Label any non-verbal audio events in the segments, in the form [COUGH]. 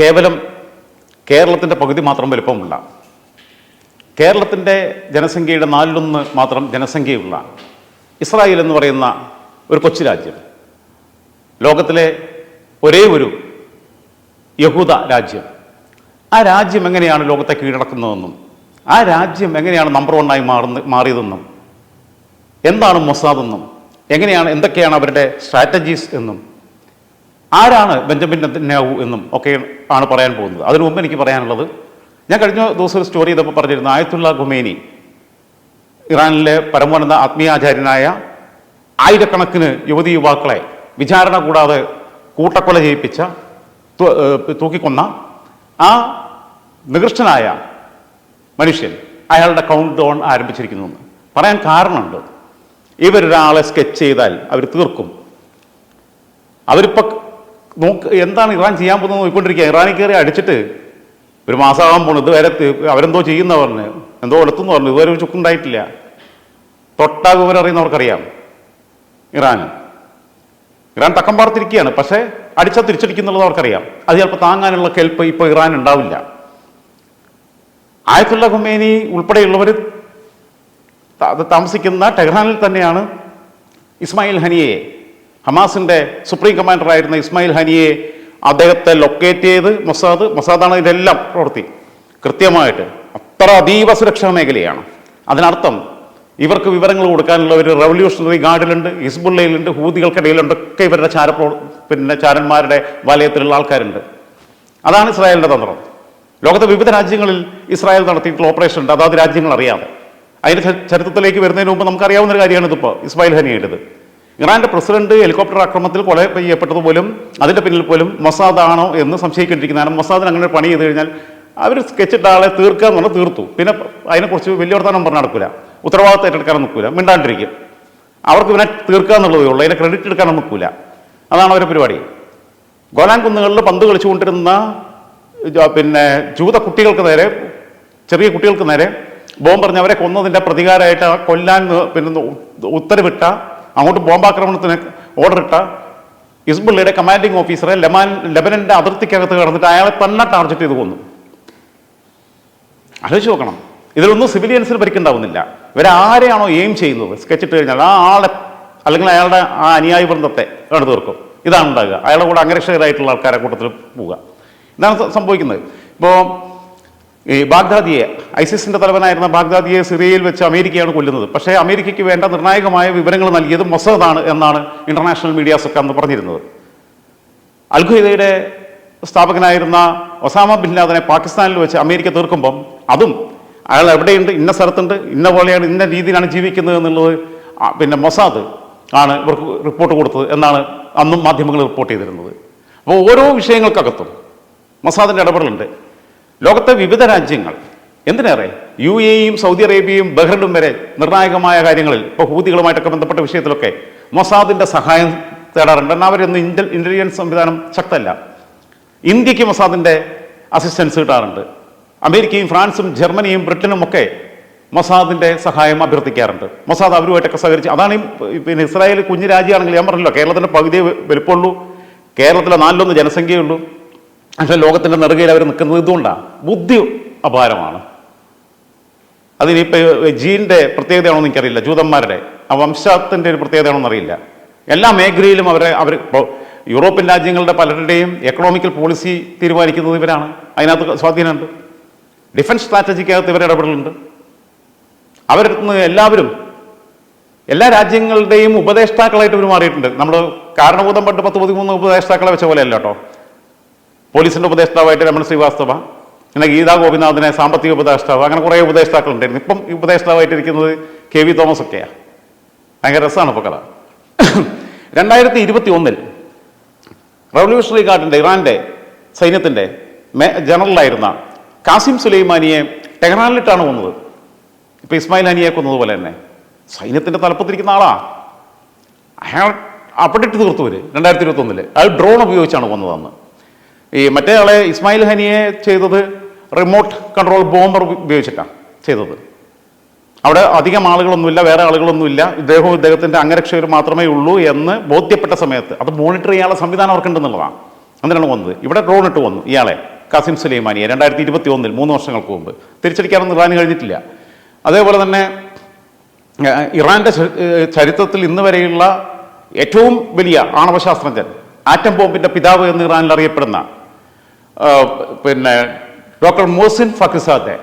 കേവലം കേരളത്തിന്റെ പകുതി മാത്രം വലുപ്പമുള്ള കേരളത്തിന്റെ ജനസംഖ്യയുടെ നാലിലൊന്ന് മാത്രം ജനസംഖ്യയുള്ള ഇസ്രായേൽ എന്ന് പറയുന്ന ഒരു കൊച്ചു രാജ്യം ലോകത്തിലെ ഒരേ ഒരു യഹൂദ രാജ്യം. ആ രാജ്യം എങ്ങനെയാണ് ലോകത്തെ കീഴടക്കുന്നതെന്നും ആ രാജ്യം എങ്ങനെയാണ് നമ്പർ വണ്ണായി മാറുന്ന മാറിയതെന്നും എന്താണ് മൊസാദെന്നും എങ്ങനെയാണ് എന്തൊക്കെയാണ് അവരുടെ സ്ട്രാറ്റജീസ് എന്നും ആരാണ് ബെഞ്ചമിൻ നെത്തന്യാഹു എന്നും ഒക്കെ ആണ് പറയാൻ പോകുന്നത്. അതിനു മുമ്പ് എനിക്ക് പറയാനുള്ളത് ഞാൻ കഴിഞ്ഞ ദിവസം ഒരു സ്റ്റോറി ചെയ്തപ്പോൾ പറഞ്ഞിരുന്നു ആയത്തുള്ള ഖുമേനി ഇറാനിലെ പരമോന്നത ആത്മീയാചാര്യനായ ആയിരക്കണക്കിന് യുവതി യുവാക്കളെ വിചാരണ കൂടാതെ കൂട്ടക്കൊല ചെയ്യിപ്പിച്ച തൂക്കിക്കൊന്ന ആ നികൃഷ്ടനായ മനുഷ്യൻ അയാളുടെ കൗണ്ട് ഡൗൺ ആരംഭിച്ചിരിക്കുന്നു. എന്ന് പറയാൻ കാരണമുണ്ട് ഇവരൊരാളെ സ്കെച്ച് ചെയ്താൽ അവർ തീർക്കും. അവരിപ്പോൾ നോക്ക് എന്താണ് ഇറാൻ ചെയ്യാൻ പോകുന്നത് നോക്കിക്കൊണ്ടിരിക്കുക. ഇറാനിൽ കയറി അടിച്ചിട്ട് ഒരു മാസമാകാൻ പോണു. ഇതുവരെ അവരെന്തോ ചെയ്യുന്ന പറഞ്ഞു എന്തോ എടുത്തെന്ന് പറഞ്ഞു. ഇതുവരെ ഒരു ചുക്കുണ്ടായിട്ടില്ല. തൊട്ടാ വിവരം അറിയുന്നവർക്കറിയാം ഇറാൻ. ഇറാൻ തക്കം പാർത്തിരിക്കുകയാണ്. പക്ഷേ അടിച്ചാൽ തിരിച്ചടിക്കുന്നുള്ളത് അവർക്കറിയാം. അത് ചിലപ്പോൾ താങ്ങാനുള്ള കെൽപ്പ് ഇപ്പോൾ ഇറാൻ ഉണ്ടാവില്ല. ആയത്തുള്ള ഖുമേനി ഉൾപ്പെടെയുള്ളവർ താമസിക്കുന്ന ടെഹ്റാനിൽ തന്നെയാണ് ഇസ്മായിൽ ഹനിയെ ഹമാസിന്റെ സുപ്രീം കമാൻഡറായിരുന്ന ഇസ്മായിൽ ഹനിയെ അദ്ദേഹത്തെ ലൊക്കേറ്റ് ചെയ്ത് മൊസാദ് മൊസാദാണ് ഇതെല്ലാം പ്രവർത്തി. കൃത്യമായിട്ട് അത്ര അതീവ സുരക്ഷാ മേഖലയാണ്. അതിനർത്ഥം ഇവർക്ക് വിവരങ്ങൾ കൊടുക്കാനുള്ള ഒരു റവല്യൂഷണറി ഗാർഡിലുണ്ട് ഹിസ്ബുള്ളയിലുണ്ട് ഹൂതികൾക്കിടയിലുണ്ട് ഒക്കെ ഇവരുടെ ചാര പിന്നെ ചാരന്മാരുടെ വലയത്തിലുള്ള ആൾക്കാരുണ്ട്. അതാണ് ഇസ്രായേലിന്റെ തന്ത്രം. ലോകത്തെ വിവിധ രാജ്യങ്ങളിൽ ഇസ്രായേൽ നടത്തിയിട്ടുള്ള ഓപ്പറേഷൻ ഉണ്ട് അതാത് രാജ്യങ്ങൾ അറിയാതെ അതിന്റെ ചരിത്രത്തിലേക്ക് വരുന്നതിന് മുമ്പ് നമുക്കറിയാവുന്ന ഒരു കാര്യമാണ് ഇതിപ്പോൾ ഇസ്മായിൽ ഹനിയുടേത്. ഇറാന്റെ പ്രസിഡന്റ് ഹെലികോപ്റ്റർ ആക്രമണത്തിൽ കൊല ചെയ്യപ്പെട്ടത് പോലും അതിന്റെ പിന്നിൽ പോലും മൊസാദ് ആണോ എന്ന് സംശയിക്കേണ്ടിയിരിക്കുന്നതാണ്. മൊസാദിന് അങ്ങനെ പണി ചെയ്ത് കഴിഞ്ഞാൽ അവർ സ്കെച്ചിട്ട ആളെ തീർക്കുക എന്ന് പറഞ്ഞാൽ തീർത്തു. പിന്നെ അതിനെക്കുറിച്ച് വലിയ വർത്തമാനം പറഞ്ഞ് നടക്കില്ല ഉത്തരവാദിത്തം ഏറ്റെടുക്കാൻ നിൽക്കില്ല മിണ്ടാണ്ടിരിക്കും. അവർക്ക് പിന്നെ തീർക്കുക എന്നുള്ളതേ ഉള്ളൂ. അതിനെ ക്രെഡിറ്റ് എടുക്കാൻ നിൽക്കില്ല അതാണ് അവരുടെ പരിപാടി. ഗോലാൻ കുന്നുകളിൽ പന്ത് കളിച്ചുകൊണ്ടിരുന്ന കൊണ്ടിരുന്ന പിന്നെ ജൂത കുട്ടികൾക്ക് നേരെ ചെറിയ കുട്ടികൾക്ക് നേരെ ബോംബെറിഞ്ഞ് അവരെ കൊന്നതിന്റെ പ്രതികാരമായിട്ട് കൊല്ലാൻ പിന്നെ ഉത്തരവിട്ട അങ്ങോട്ട് ബോംബാക്രമണത്തിന് ഓർഡർ ഇട്ട ഹിസ്ബുള്ളയുടെ കമാൻഡിംഗ് ഓഫീസറെ ലെമാൻ ലെബനന്റെ അതിർത്തിക്കകത്ത് കടന്നിട്ട് അയാളെ തന്നെ ടാർഗറ്റ് ചെയ്ത് കൊന്നു. ആലോചിച്ച് നോക്കണം. ഇതിലൊന്നും സിവിലിയൻസിന് പരിക്കുണ്ടാവുന്നില്ല. ഇവരാരെയാണോ എയിം ചെയ്യുന്നത്? സ്കെച്ച് ഇട്ട് കഴിഞ്ഞാൽ ആ ആളെ അല്ലെങ്കിൽ അയാളുടെ ആ അനുയായി ബന്ധത്തെ ആണ് തീർക്കും. ഇതാണ് ഉണ്ടാകുക അയാളുടെ കൂടെ അംഗരക്ഷകരായിട്ടുള്ള ആൾക്കാരെ കൂട്ടത്തിൽ പോവുക. ഇതാണ് സംഭവിക്കുന്നത്. ഇപ്പോൾ ഈ ബാഗ്ദാദിയെ ഐസിസിന്റെ തലവനായിരുന്ന ബാഗ്ദാദിയെ സിറിയയിൽ വെച്ച് അമേരിക്കയാണ് കൊല്ലുന്നത്. പക്ഷേ അമേരിക്കയ്ക്ക് വേണ്ട നിർണായകമായ വിവരങ്ങൾ നൽകിയത് മൊസദാണ് എന്നാണ് ഇന്റർനാഷണൽ മീഡിയാസ് ഒക്കെ അന്ന് പറഞ്ഞിരുന്നത് അൽഖയ്ദയുടെ സ്ഥാപകനായിരുന്ന ഒസാമ ബിൻ ലാദനെ പാകിസ്ഥാനിൽ വെച്ച് അമേരിക്ക തീർക്കുമ്പം അതും അയാൾ എവിടെയുണ്ട് ഇന്ന സ്ഥലത്തുണ്ട് ഇന്ന പോലെയാണ് ഇന്ന രീതിയിലാണ് ജീവിക്കുന്നത് എന്നുള്ളത് പിന്നെ മൊസാദ് ആണ് ഇവർക്ക് റിപ്പോർട്ട് കൊടുത്തത് എന്നാണ് അന്നും മാധ്യമങ്ങൾ റിപ്പോർട്ട് ചെയ്തിരുന്നത്. അപ്പോൾ ഓരോ വിഷയങ്ങൾക്കകത്തും മൊസാദിന്റെ ഇടപെടലുണ്ട്. ലോകത്തെ വിവിധ രാജ്യങ്ങൾ. എന്തിനേറെ? യു എയും സൗദി അറേബ്യയും ബഹ്റിനും വരെ നിർണായകമായ കാര്യങ്ങളിൽ ഇപ്പോൾ ഹൂതികളുമായിട്ടൊക്കെ ബന്ധപ്പെട്ട വിഷയത്തിലൊക്കെ മൊസാദിന്റെ സഹായം തേടാറുണ്ട്. എന്നാൽ അവരൊന്നും ഇന്റൽ ഇന്റലിജൻസ് സംവിധാനം ശക്തമല്ല. ഇന്ത്യയ്ക്ക് മൊസാദിന്റെ അസിസ്റ്റൻസ് കിട്ടാറുണ്ട്. അമേരിക്കയും ഫ്രാൻസും ജർമ്മനിയും ബ്രിട്ടനും ഒക്കെ മൊസാദിന്റെ സഹായം അഭ്യർത്ഥിക്കാറുണ്ട്. മൊസാദ് അവരുമായിട്ടൊക്കെ സഹകരിച്ച് അതാണ് ഈ പിന്നെ ഇസ്രായേൽ കുഞ്ഞു രാജ്യമാണെങ്കിൽ ഞാൻ പറഞ്ഞല്ലോ കേരളത്തിന്റെ പകുതിയെ വലുപ്പമുള്ളൂ കേരളത്തിലെ നാലിലൊന്ന് ജനസംഖ്യയുള്ളൂ പക്ഷേ ലോകത്തിന്റെ നെറുകയിൽ അവർ നിൽക്കുന്നത് ഇതുകൊണ്ടാണ്. ബുദ്ധി അപാരമാണ്. അതിനിപ്പോൾ ജീന്റെ പ്രത്യേകതയാണോ എനിക്കറിയില്ല. ജൂതന്മാരുടെ ആ വംശത്തിന്റെ ഒരു പ്രത്യേകതയാണോ എന്നറിയില്ല. എല്ലാ മേഖലയിലും അവരെ അവർ ഇപ്പോൾ യൂറോപ്യൻ രാജ്യങ്ങളുടെ പലരുടെയും എക്കണോമിക്കൽ പോളിസി തീരുമാനിക്കുന്നത് ഇവരാണ്. അതിനകത്ത് സ്വാധീനമുണ്ട്. ഡിഫൻസ് സ്ട്രാറ്റജിക്കകത്ത് ഇവരുടെ ഇടപെടലുണ്ട്. അവരുടെ നിന്ന് എല്ലാവരും എല്ലാ രാജ്യങ്ങളുടെയും ഉപദേഷ്ടാക്കളായിട്ട് ഇവർ മാറിയിട്ടുണ്ട്. നമ്മൾ കാരണഭൂതം പണ്ട് പത്ത് പതിമൂന്ന് ഉപദേഷ്ടാക്കളെ വെച്ച പോലെ അല്ല കേട്ടോ. പോലീസിന്റെ ഉപദേഷ്ടാവായിട്ട് രമൺ ശ്രീവാസ്തവ പിന്നെ ഗീതാ ഗോപിനാഥിനെ സാമ്പത്തിക ഉപദേഷ്ടാവ് അങ്ങനെ കുറേ ഉപദേഷ്ടാക്കളുണ്ടായിരുന്നു. ഇപ്പം ഈ ഉപദേഷ്ടാവായിട്ടിരിക്കുന്നത് കെ വി തോമസ് ഒക്കെയാണ് ഭയങ്കര രസമാണ് ഇപ്പോൾ കഥ. രണ്ടായിരത്തി ഇരുപത്തി ഒന്നിൽ റവല്യൂഷണറി ഗാർഡിന്റെ ഇറാന്റെ സൈന്യത്തിന്റെ മേ- ജനറലായിരുന്ന കാസിം സുലൈമാനിയെ ടെഹ്റാനിലിട്ടാണ് കൊന്നത്. ഇപ്പൊ ഇസ്മായിൽ ഹനിയെ കൊന്നതുപോലെ തന്നെ. സൈന്യത്തിന്റെ തലപ്പത്തിരിക്കുന്ന ആളാ. അയാൾ അപ്പടിട്ട് തീർത്തുവര് രണ്ടായിരത്തി ഇരുപത്തി ഒന്നിൽ അയാൾ ഡ്രോൺ ഉപയോഗിച്ചാണ് കൊന്നതെന്ന്. ഈ മറ്റേ ആളെ ഇസ്മായിൽ ഹനിയെ ചെയ്തത് റിമോട്ട് കൺട്രോൾ ബോംബർ ഉപയോഗിച്ചിട്ടാണ് ചെയ്തത്. അവിടെ അധികം ആളുകളൊന്നുമില്ല വേറെ ആളുകളൊന്നുമില്ല. ഇദ്ദേഹവും ഇദ്ദേഹത്തിന്റെ അംഗരക്ഷകർ മാത്രമേ ഉള്ളൂ എന്ന് ബോധ്യപ്പെട്ട സമയത്ത് അത് മോണിറ്റർ ചെയ്യാനുള്ള സംവിധാനം അവർക്കുണ്ടെന്നുള്ളതാണ്. അങ്ങനെയാണ് വന്നത്. ഇവിടെ ഡ്രോൺ ഇട്ട് വന്നു ഇയാളെ കാസിം സുലൈമാനിയെ രണ്ടായിരത്തി ഇരുപത്തി ഒന്നിൽ മൂന്ന് വർഷങ്ങൾക്ക് മുമ്പ്. തിരിച്ചടിക്കാനൊന്നും ഇറാൻ കഴിഞ്ഞിട്ടില്ല. അതേപോലെ തന്നെ ഏഹ്, ചരിത്രത്തിൽ ഇന്ന് വരെയുള്ള ഏറ്റവും വലിയ ആണവശാസ്ത്രജ്ഞൻ ആറ്റം ബോംബിന്റെ പിതാവ് എന്ന് ഇറാനിൽ അറിയപ്പെടുന്ന പിന്നെ ഡോക്ടർ മോസിൻ ഫക്കിസാദെ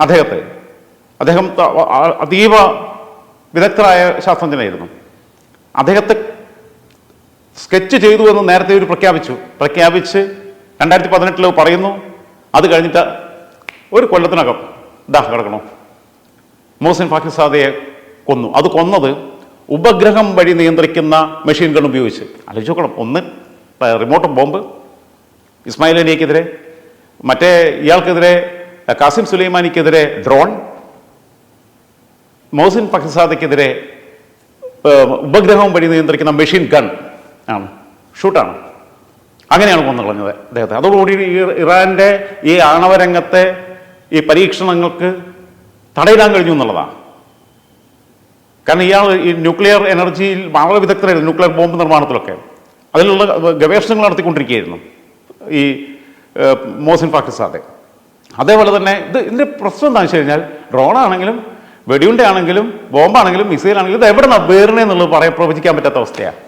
അദ്ദേഹത്തെ. അദ്ദേഹം അതീവ വിദഗ്ധരായ ശാസ്ത്രജ്ഞനായിരുന്നു. അദ്ദേഹത്തെ സ്കെച്ച് ചെയ്തു എന്ന് നേരത്തെ ഒരു പ്രഖ്യാപിച്ചു. പ്രഖ്യാപിച്ച് രണ്ടായിരത്തി പതിനെട്ടിൽ പറയുന്നു അത് കഴിഞ്ഞിട്ട് ഒരു കൊല്ലത്തിനകം ദാ കിടക്കണോ. മോസിൻ പാകിസ്ഥാദയെ കൊന്നു. അത് കൊന്നത് ഉപഗ്രഹം വഴി നിയന്ത്രിക്കുന്ന മെഷീനുകൾ ഉപയോഗിച്ച്. ആലോചിച്ച് നോക്കണം. ഒന്ന് റിമോട്ട് ബോംബ്. ഇസ്മായിൽ അനിയക്കെതിരെ മറ്റേ ഇയാൾക്കെതിരെ കാസിം സുലൈമാനിക്കെതിരെ ഡ്രോൺ മോസിൻ ഉപഗ്രഹവും ഉപഗ്രഹം വഴി നിയന്ത്രിക്കുന്ന മെഷീൻ ഗൺ ആണ്. ഷൂട്ടാണ് അങ്ങനെയാണ് കൊന്നു കളഞ്ഞത് അദ്ദേഹത്തെ. അതോടുകൂടി ഇറാന്റെ ഈ ആണവരംഗത്തെ ഈ പരീക്ഷണങ്ങൾക്ക് തടയിടാൻ കഴിഞ്ഞു എന്നുള്ളതാണ്. കാരണം ഇയാൾ ഈ ന്യൂക്ലിയർ എനർജിയിൽ വളരെ വിദഗ്ധരായിരുന്നു ന്യൂക്ലിയർ ബോംബ് നിർമ്മാണത്തിലൊക്കെ. അതിലുള്ള ഗവേഷണങ്ങൾ നടത്തിക്കൊണ്ടിരിക്കുകയായിരുന്നു. ഈ മോസിൻ ഫാക്ടർ പാകിസ്ഥാതെ അതേപോലെ തന്നെ ഇത് ഇതിന്റെ പ്രശ്നം എന്താണെന്ന് വെച്ച് കഴിഞ്ഞാൽ ഡ്രോണാണെങ്കിലും വെടിയുണ്ടയാണെങ്കിലും ബോംബാണെങ്കിലും മിസൈലാണെങ്കിലും ഇത് എവിടെ നിന്നാണ് വേറിനെ എന്നുള്ളത് പറയാൻ പ്രവചിക്കാൻ പറ്റാത്ത അവസ്ഥയാണ്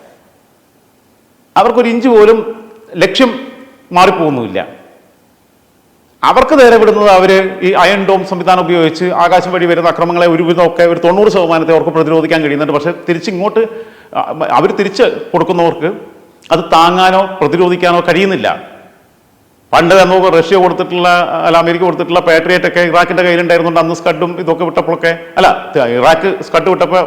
അവർക്കൊരു ഇഞ്ച് പോലും ലക്ഷ്യം മാറിപ്പോകുന്നുമില്ല. അവർക്ക് നേരെ വിടുന്നത് അവർ ഈ അയൺ ഡോം സംവിധാനം ഉപയോഗിച്ച് ആകാശം വഴി വരുന്ന അക്രമങ്ങളെ ഒരുവിധമൊക്കെ ഒരു തൊണ്ണൂറ് ശതമാനത്തെ അവർക്ക് പ്രതിരോധിക്കാൻ കഴിയുന്നുണ്ട്. പക്ഷേ തിരിച്ചിങ്ങോട്ട് അവർ തിരിച്ച് കൊടുക്കുന്നവർക്ക് അത് താങ്ങാനോ പ്രതിരോധിക്കാനോ കഴിയുന്നില്ല. പണ്ട് നമുക്ക് റഷ്യ കൊടുത്തിട്ടുള്ള അല്ല അമേരിക്ക കൊടുത്തിട്ടുള്ള പാട്രിയറ്റ് ഒക്കെ ഇറാഖിന്റെ കയ്യിലുണ്ടായിരുന്നുണ്ട്. അന്ന് സ്കഡും ഇതൊക്കെ വിട്ടപ്പോഴൊക്കെ അല്ല ഇറാഖ് സ്കഡ് വിട്ടപ്പോൾ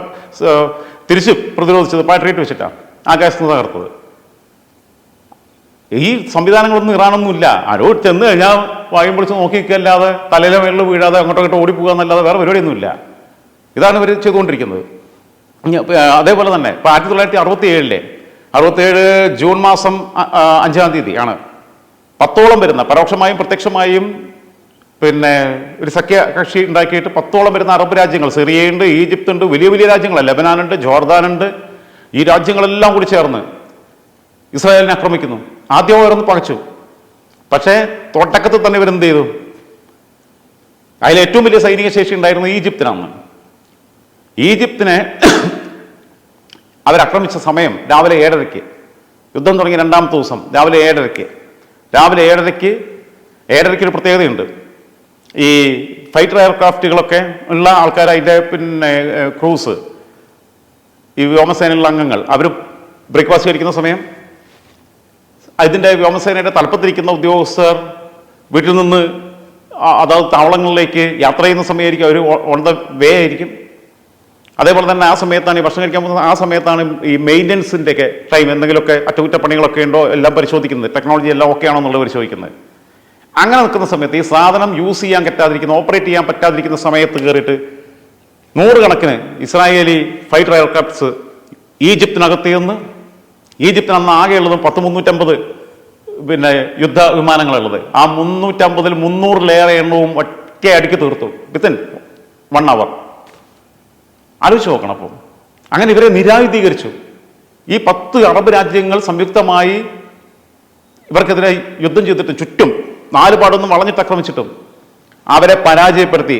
തിരിച്ച് പ്രതിരോധിച്ചത് പാട്രിയറ്റ് വെച്ചിട്ടാണ് ആകാശത്ത് തകർത്തത്. ഈ സംവിധാനങ്ങളൊന്നും ഇറാനൊന്നും ഇല്ല. ആരോ ചെന്ന് കഴിഞ്ഞാൽ വായും പൊളിച്ച് നോക്കി നിൽക്കല്ലാതെ തലയിലെ മേളിൽ വീഴാതെ അങ്ങോട്ടോ ഇങ്ങോട്ടോ ഓടിപ്പോകുക എന്നല്ലാതെ വേറെ പരിപാടിയൊന്നുമില്ല ഇതാണ് ഇവർ ചെയ്തുകൊണ്ടിരിക്കുന്നത്. അതേപോലെ തന്നെ ഇപ്പം ആയിരത്തി തൊള്ളായിരത്തി അറുപത്തി ഏഴിലെ അറുപത്തേഴ് ജൂൺ മാസം അഞ്ചാം തീയതി ആണ് പത്തോളം വരുന്ന പരോക്ഷമായും പ്രത്യക്ഷമായും പിന്നെ ഒരു സഖ്യ കക്ഷി ഉണ്ടാക്കിയിട്ട് പത്തോളം വരുന്ന അറബ് രാജ്യങ്ങൾ സിറിയയുണ്ട് ഈജിപ്ത് ഉണ്ട് വലിയ വലിയ രാജ്യങ്ങളാണ് ലബനാനുണ്ട് ജോർദാനുണ്ട് ഈ രാജ്യങ്ങളെല്ലാം കൂടി ചേർന്ന് ഇസ്രായേലിനെ ആക്രമിക്കുന്നു. ആദ്യം അവരൊന്ന് പകച്ചു. പക്ഷേ തോട്ടക്കത്ത് തന്നെ ഇവരെന്ത് ചെയ്തു? അതിൽ ഏറ്റവും വലിയ സൈനിക ശേഷി ഉണ്ടായിരുന്നത് ഈജിപ്തിനാണ്. ഈജിപ്തിനെ അവരാക്രമിച്ച സമയം രാവിലെ ഏഴരയ്ക്ക്. യുദ്ധം തുടങ്ങി രണ്ടാമത്തെ ദിവസം രാവിലെ ഏഴരയ്ക്ക്. രാവിലെ ഏഴരയ്ക്ക് ഏഴരയ്ക്ക് ഒരു പ്രത്യേകതയുണ്ട്. ഈ ഫൈറ്റർ എയർക്രാഫ്റ്റുകളൊക്കെ ഉള്ള ആൾക്കാർ അതിന്റെ പിന്നെ ക്രൂസ്. ഈ വ്യോമസേനയിലുള്ള അംഗങ്ങൾ. അവർ ബ്രേക്ക്ഫാസ്റ്റ് കഴിക്കുന്ന സമയം അതിന്റെ വ്യോമസേനയുടെ തലപ്പത്തിരിക്കുന്ന ഉദ്യോഗസ്ഥർ വീട്ടിൽ നിന്ന് അതായത് താവളങ്ങളിലേക്ക് യാത്ര ചെയ്യുന്ന സമയമായിരിക്കും. അവർ ഓൺ ദ വേ ആയിരിക്കും. അതേപോലെ തന്നെ ആ സമയത്താണ് ഈ ഭക്ഷണം കഴിക്കാൻ പോകുന്നത്. ആ സമയത്താണ് ഈ മെയിന്റനൻസിന്റെ ഒക്കെ ടൈം എന്തെങ്കിലുമൊക്കെ അറ്റകുറ്റപ്പണികളൊക്കെ ഉണ്ടോ എല്ലാം പരിശോധിക്കുന്നത്. ടെക്നോളജി എല്ലാം ഓക്കെ ആണോ എന്നുള്ളത് പരിശോധിക്കുന്നത്. അങ്ങനെ നിൽക്കുന്ന സമയത്ത് ഈ സാധനം യൂസ് ചെയ്യാൻ പറ്റാതിരിക്കുന്ന ഓപ്പറേറ്റ് ചെയ്യാൻ പറ്റാതിരിക്കുന്ന സമയത്ത് കയറിയിട്ട് നൂറുകണക്കിന് ഇസ്രായേലി ഫൈറ്റർ എയർക്രാഫ്റ്റ്സ് ഈജിപ്തിനകത്ത് നിന്ന് ഈജിപ്തിന് അന്ന് ആകെയുള്ളത് പത്ത് മുന്നൂറ്റമ്പത് പിന്നെ യുദ്ധ വിമാനങ്ങളുള്ളത് ആ മുന്നൂറ്റമ്പതിൽ മുന്നൂറിലേറെ എണ്ണവും ഒറ്റ അടിക്ക് തീർത്തു. വിത്തിൻ വൺ അവർ ആലോചിച്ച് നോക്കണം അപ്പോൾ അങ്ങനെ ഇവരെ നിരായുധീകരിച്ചു. ഈ പത്ത് അറബ് രാജ്യങ്ങൾ സംയുക്തമായി ഇവർക്കെതിരെ യുദ്ധം ചെയ്തിട്ട് ചുറ്റും നാല് പാടൊന്നും വളഞ്ഞിട്ട് ആക്രമിച്ചിട്ടും അവരെ പരാജയപ്പെടുത്തി.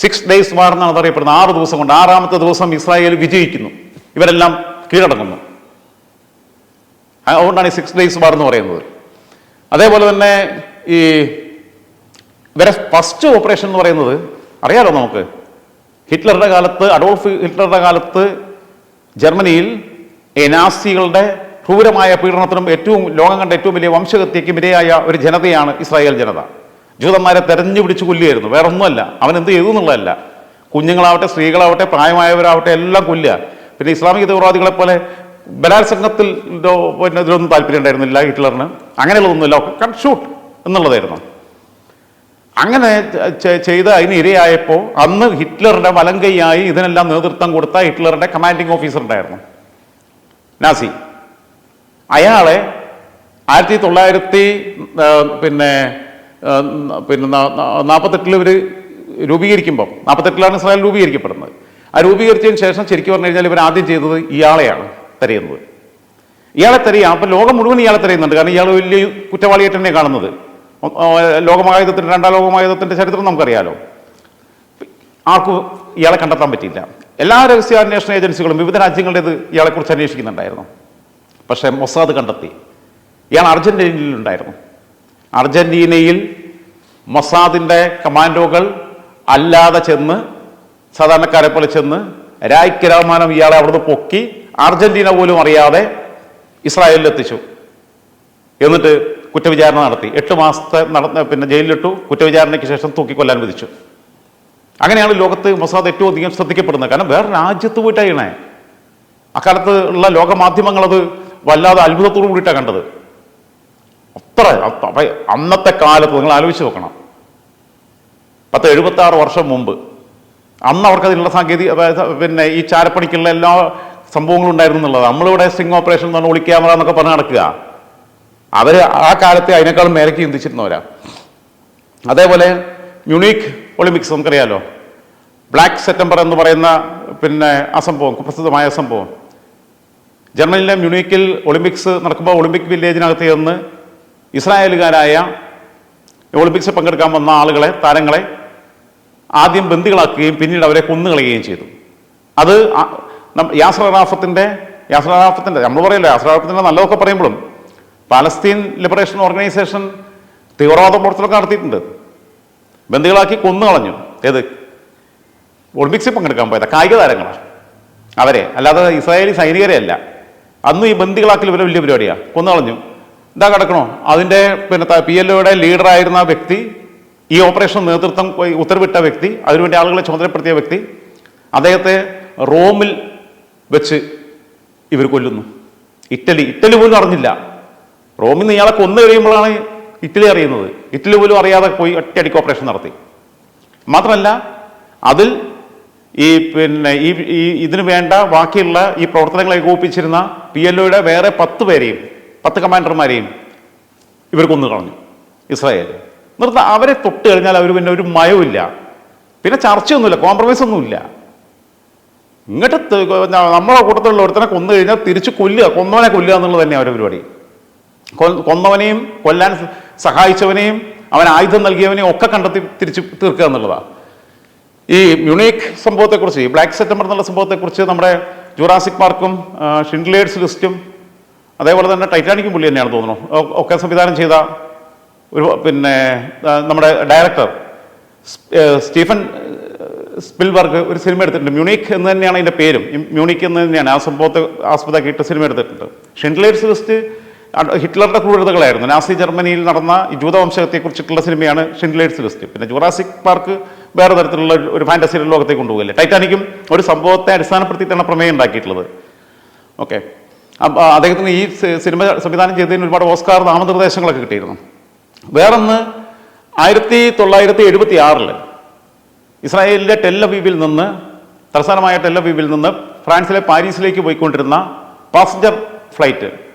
സിക്സ് ഡേയ്സ് വാർ എന്നാണ് അതറിയപ്പെടുന്നത്. ആറ് ദിവസം കൊണ്ട് ആറാമത്തെ ദിവസം ഇസ്രായേൽ വിജയിക്കുന്നു. ഇവരെല്ലാം കീഴടങ്ങുന്നു. അതുകൊണ്ടാണ് ഈ സിക്സ് ഡേയ്സ് വാർ എന്ന് പറയുന്നത്. അതേപോലെ തന്നെ ഈ ഇവരെ ഫസ്റ്റ് ഓപ്പറേഷൻ എന്ന് പറയുന്നത് അറിയാലോ നമുക്ക്? ഹിറ്റ്ലറുടെ കാലത്ത് അഡോൾഫ് ഹിറ്റ്ലറുടെ കാലത്ത് ജർമ്മനിയിൽ നാസികളുടെ ക്രൂരമായ പീഡനത്തിനും ഏറ്റവും ലോകം കണ്ട ഏറ്റവും വലിയ വംശഹത്യയ്ക്കും ഇരയായ ഒരു ജനതയാണ് ഇസ്രായേൽ ജനത. ജൂതന്മാരെ തെരഞ്ഞു പിടിച്ച് കൊല്ലുകയായിരുന്നു. വേറെ ഒന്നുമല്ല അവൻ എന്ത് ചെയ്തു എന്നുള്ളതല്ല. കുഞ്ഞുങ്ങളാവട്ടെ സ്ത്രീകളാവട്ടെ പ്രായമായവരാവട്ടെ എല്ലാം കൊല്ലുക. പിന്നെ ഇസ്ലാമിക തീവ്രവാദികളെ പോലെ ബലാത്സംഗത്തിൽ പിന്നെ ഇതിലൊന്നും താല്പര്യം ഉണ്ടായിരുന്നില്ല ഹിറ്റ്ലറിന്. അങ്ങനെയുള്ളതൊന്നുമില്ല. കട്ട് ഷൂട്ട് എന്നുള്ളതായിരുന്നു. അങ്ങനെ ചെയ്ത് അതിന് ഇരയായപ്പോൾ അന്ന് ഹിറ്റ്ലറുടെ വലങ്കൈയായി ഇതിനെല്ലാം നേതൃത്വം കൊടുത്ത ഹിറ്റ്ലറുടെ കമാൻഡിങ് ഓഫീസർ ഉണ്ടായിരുന്നു. നാസി. അയാളെ ആയിരത്തി തൊള്ളായിരത്തി പിന്നെ പിന്നെ നാൽപ്പത്തെട്ടിൽ ഇവർ രൂപീകരിക്കുമ്പോൾ നാൽപ്പത്തെട്ടിലാണ് ഇസ്രായേൽ രൂപീകരിക്കപ്പെടുന്നത്. ആ രൂപീകരിച്ചതിന് ശേഷം ശരിക്കും പറഞ്ഞു കഴിഞ്ഞാൽ ഇവർ ആദ്യം ചെയ്തത് ഇയാളെയാണ് തിരയുന്നത്. ഇയാളെ തെരയാം അപ്പം ലോകം മുഴുവൻ ഇയാളെ തെരയുന്നുണ്ട് കാരണം ഇയാൾ വലിയ കുറ്റവാളിയായിട്ട് തന്നെ കാണുന്നത്. ലോകമഹായുധത്തിന്റെ രണ്ടാം ലോകമഹായുധത്തിന്റെ ചരിത്രം നമുക്കറിയാലോ. ആർക്കും ഇയാളെ കണ്ടെത്താൻ പറ്റിയില്ല. എല്ലാ രഹസ്യാന്വേഷണ ഏജൻസികളും വിവിധ രാജ്യങ്ങളുടേത് ഇയാളെക്കുറിച്ച് അന്വേഷിക്കുന്നുണ്ടായിരുന്നു. പക്ഷേ മൊസാദ് കണ്ടെത്തി. ഇയാൾ അർജന്റീനയിലുണ്ടായിരുന്നു അർജന്റീനയിൽ മൊസാദിന്റെ കമാൻഡോകൾ അല്ലാതെ ചെന്ന് സാധാരണക്കാരെ പോലെ ചെന്ന് രായ്ക്ക് ഇയാളെ അവിടുന്ന് പൊക്കി അർജന്റീന പോലും അറിയാതെ ഇസ്രായേലിൽ എത്തിച്ചു എന്നിട്ട് കുറ്റവിചാരണ നടത്തി. എട്ട് മാസത്തെ നടന്ന പിന്നെ ജയിലിലിട്ടു. കുറ്റവിചാരണയ്ക്ക് ശേഷം തൂക്കിക്കൊല്ലാൻ വിധിച്ചു. അങ്ങനെയാണ് ലോകത്ത് മൊസാദ് ഏറ്റവും അധികം ശ്രദ്ധിക്കപ്പെടുന്നത്. കാരണം വേറെ രാജ്യത്ത് പോയിട്ടാണ് അക്കാലത്ത് ഉള്ള ലോകമാധ്യമങ്ങളത് വല്ലാതെ അത്ഭുതത്തോടു കൂടിയിട്ടാണ് കണ്ടത്. അത്ര അന്നത്തെ കാലത്ത് നിങ്ങൾ ആലോചിച്ച് നോക്കണം. പത്ത് എഴുപത്തി ആറ് വർഷം മുമ്പ്. അന്ന് അവർക്ക് അതിനുള്ള സാങ്കേതിക പിന്നെ ഈ ചാരപ്പണിക്കുള്ള എല്ലാ സംഭവങ്ങളും ഉണ്ടായിരുന്നു എന്നുള്ളത്. നമ്മളിവിടെ സ്റ്റിങ് ഓപ്പറേഷൻ എന്ന് പറഞ്ഞാൽ ഒളിക്യാമറ എന്നൊക്കെ പറഞ്ഞ് നടക്കുക. അവർ ആ കാലത്തെ അതിനേക്കാളും മേലേക്ക് ചിന്തിച്ചിരുന്നവരാ. അതേപോലെ മ്യൂണിക് ഒളിമ്പിക്സ് നമുക്കറിയാലോ. ബ്ലാക്ക് സെപ്റ്റംബർ എന്ന് പറയുന്ന പിന്നെ അസംഭവം സംഭവം പ്രസിദ്ധമായ അസംഭവം. ജർമ്മനിയിലെ മ്യൂണിക്കിൽ ഒളിമ്പിക്സ് നടക്കുമ്പോൾ ഒളിമ്പിക് വില്ലേജിനകത്ത് ചെന്ന് ഇസ്രായേലുകാരായ ഒളിമ്പിക്സിൽ പങ്കെടുക്കാൻ വന്ന ആളുകളെ താരങ്ങളെ ആദ്യം ബന്ദികളാക്കുകയും പിന്നീട് അവരെ കൊന്നുകളയുകയും ചെയ്തു. അത് യാസ്രറാഫത്തിന്റെ യാസ്രറാഫത്തിന്റെ യാസർ യാസർ നമ്മൾ പറയല്ലോ യാസർ അറാഫത്തിന്റെ നല്ലതൊക്കെ പറയുമ്പോഴും പാലസ്തീൻ ലിബറേഷൻ ഓർഗനൈസേഷൻ തീവ്രവാദ പ്രവർത്തനമൊക്കെ നടത്തിയിട്ടുണ്ട്. ബന്ദികളാക്കി കൊന്നു കളഞ്ഞു ഏത് ഒളിമ്പിക്സിൽ പങ്കെടുക്കാൻ പോയത്. കായിക താരങ്ങളാണ് അവരെ. അല്ലാതെ ഇസ്രായേലി സൈനികരെ അല്ല. അന്നും ഈ ബന്ദികളാക്കൽ ഇവരെ വലിയ പരിപാടിയാണ് കൊന്നു കളഞ്ഞു ഇതാ കിടക്കണോ? അതിന്റെ പിന്നെ പി എൽ ഒയുടെ ലീഡറായിരുന്ന വ്യക്തി ഈ ഓപ്പറേഷൻ നേതൃത്വം ഉത്തരവിട്ട വ്യക്തി അതിനുവേണ്ടി ആളുകളെ ചുമതലപ്പെടുത്തിയ വ്യക്തി അദ്ദേഹത്തെ റോമിൽ വെച്ച് ഇവർ കൊല്ലുന്നു. ഇറ്റലി. ഇറ്റലി പോലും അറിഞ്ഞില്ല. റോമിൽ നിന്ന് ഇയാളെ കൊന്നു കഴിയുമ്പോഴാണ് ഇറ്റലി അറിയുന്നത്. ഇറ്റലി പോലും അറിയാതെ പോയി ഒറ്റയടിക്ക് ഓപ്പറേഷൻ നടത്തി. മാത്രമല്ല അതിൽ ഈ പിന്നെ ഈ ഇതിനു വേണ്ട ബാക്കിയുള്ള ഈ പ്രവർത്തനങ്ങൾ ഏകോപിപ്പിച്ചിരുന്ന പി എൽ ഒയുടെ വേറെ പത്ത് പേരെയും പത്ത് കമാൻഡർമാരെയും ഇവർ കൊന്നു കളഞ്ഞു. ഇസ്രായേൽ നിർത്ത അവരെ തൊട്ട് കഴിഞ്ഞാൽ അവർ പിന്നെ ഒരു മയവുമില്ല. പിന്നെ ചർച്ചയൊന്നുമില്ല കോംപ്രമൈസ് ഒന്നുമില്ല. ഇങ്ങോട്ട് നമ്മളെ കൂട്ടത്തിലുള്ള ഒരുത്തനെ കൊന്നു കഴിഞ്ഞാൽ തിരിച്ച് കൊല്ലുക കൊന്നവനെ കൊല്ലുക എന്നുള്ളത് തന്നെയാണ് അവരുടെ പരിപാടി. കൊന്നവനെയും കൊല്ലാൻ സഹായിച്ചവനെയും അവൻ ആയുധം നൽകിയവനെയും ഒക്കെ കണ്ടെത്തി തിരിച്ച് തീർക്കുക എന്നുള്ളതാണ് ഈ മ്യൂണിക് സംഭവത്തെക്കുറിച്ച് ഈ ബ്ലാക്ക് സെപ്റ്റംബർ എന്നുള്ള സംഭവത്തെക്കുറിച്ച് നമ്മുടെ ജുറാസിക് പാർക്കും ഷിൻഡ്ലേഡ്സ് ലിസ്റ്റും അതേപോലെ തന്നെ ടൈറ്റാനിക്കും പുള്ളി തന്നെയാണ് തോന്നുന്നു. ഒക്കെ സംവിധാനം ചെയ്ത ഒരു പിന്നെ നമ്മുടെ ഡയറക്ടർ സ്റ്റീഫൻ സ്പിൽബർഗ് ഒരു സിനിമ എടുത്തിട്ടുണ്ട്. മ്യൂണിക് എന്ന് തന്നെയാണ് അതിന്റെ പേരും. മ്യൂണിക് എന്ന് തന്നെയാണ് ആ സംഭവത്തെ ആസ്പദമാക്കിയിട്ട് സിനിമ എടുത്തിട്ടുണ്ട്. ഷിൻഡ്ലേഡ്സ് ലിസ്റ്റ് ഹിറ്റ്ലറുടെ ക്രൂരതകളായിരുന്നു. നാസി ജർമ്മനിയിൽ നടന്ന ജൂതവംശത്തെക്കുറിച്ചിട്ടുള്ള സിനിമയാണ് ഷിൻഡ്ലേഴ്സ് ലിസ്റ്റ് പിന്നെ ജുറാസിക് പാർക്ക് വേറെ തരത്തിലുള്ള ഒരു- ഫാന്റസി ലോകത്തേക്ക് കൊണ്ടുപോകില്ല ടൈറ്റാനിക്കും ഒരു സംഭവത്തെ അടിസ്ഥാനപ്പെടുത്തിയിട്ടാണ് പ്രമേയം ഉണ്ടാക്കിയിട്ടുള്ളത്. ഓക്കെ. അദ്ദേഹത്തിന് ഈ സിനിമ സംവിധാനം ചെയ്തതിന് ഒരുപാട് ഓസ്കാർ നാമനിർദ്ദേശങ്ങളൊക്കെ കിട്ടിയിരുന്നു. വേറൊന്ന് ആയിരത്തി തൊള്ളായിരത്തി എഴുപത്തി ആറിൽ ഇസ്രായേലിലെ ടെല്ലവീവിൽ നിന്ന് തലസ്ഥാനമായ ടെല്ലവീവിൽ നിന്ന് ഫ്രാൻസിലെ പാരീസിലേക്ക് പോയിക്കൊണ്ടിരുന്ന പാസഞ്ചർ ഫ്ലൈറ്റ്